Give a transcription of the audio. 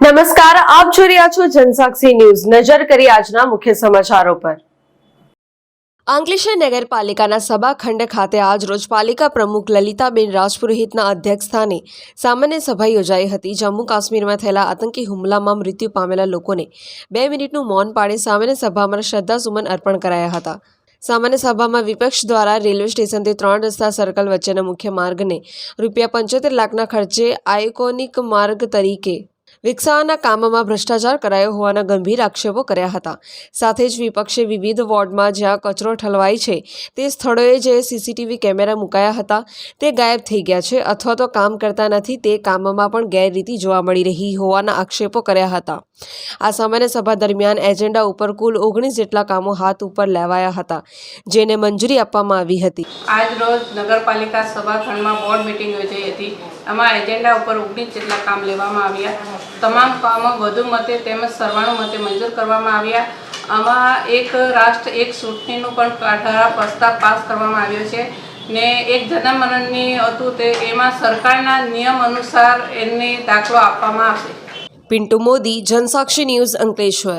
નમસ્કાર, આપ જોઈ રહ્યા છો જનસાક્ષી ન્યૂઝ. નજર કરી આજના મુખ્ય સમાચારો પર. અંકલેશ્વર નગરપાલિકાના સભાખંડ ખાતે આજ રોજ પાલિકા પ્રમુખ લલિતાબેન રાજપુરોહિતના અધ્યક્ષસ્થાને સામાન્ય સભા યોજાઈ હતી જમ્મુ કાશ્મીરમાં થયેલા આતંકી હુમલામાં મૃત્યુ પામેલા લોકોને બે મિનિટનું મૌન પાડી સામાન્ય સભામાં શ્રદ્ધાસુમન અર્પણ કરાયા હતા. સામાન્ય સભામાં વિપક્ષ દ્વારા રેલવે સ્ટેશનથી ત્રણ રસ્તા સર્કલ વચ્ચેના મુખ્ય માર્ગને રૂપિયા પંચોતેર લાખના ખર્ચે આઇકોનિક માર્ગ તરીકે વિકસાવવાના કામમાં ભ્રષ્ટાચાર કરાયો હોવાના ગંભીર આક્ષેપો કર્યા હતા. સાથે જ વિપક્ષે વિવિધ વોર્ડમાં જ્યાં કચરો ઠલવાય છે, તે સ્થળોએ જે સીસીટીવી કેમેરા મુકાયા હતા, તે ગાયબ થઈ ગયા છે અથવા તો કામ કરતા નથી, તે કામમાં પણ ગેરરીતિ જોવા મળી રહી હોવાના આક્ષેપો કર્યા હતા. આ સામાન્ય સભા દરમિયાન એજન્ડા ઉપર કુલ ઓગણીસ જેટલા કામો હાથ ઉપર લેવાયા હતા, જેને મંજૂરી આપવામાં આવી હતી. આજ રોજ નગરપાલિકા સભાખંડમાં બોર્ડ મિટિંગ યોજાઈ હતી. આમાં એજન્ડા ઉપર ઓગણીસ જેટલા કામ લેવામાં આવ્યા. તમામ કામો વધુ મતે તેમજ સર્વાણુ મતે મંજૂર કરવામાં આવ્યા. આમાં એક રાષ્ટ્ર, એક ચૂંટણીનું પણ ઠરાવ પ્રસ્તાવ પાસ કરવામાં આવ્યો છે ને એક જનમનની હતું તે, એમાં સરકારના નિયમ અનુસાર એમને દાખલો આપવામાં આવશે. પિન્ટુ મોદી, જનસાક્ષી ન્યૂઝ અંકલેશ્વર.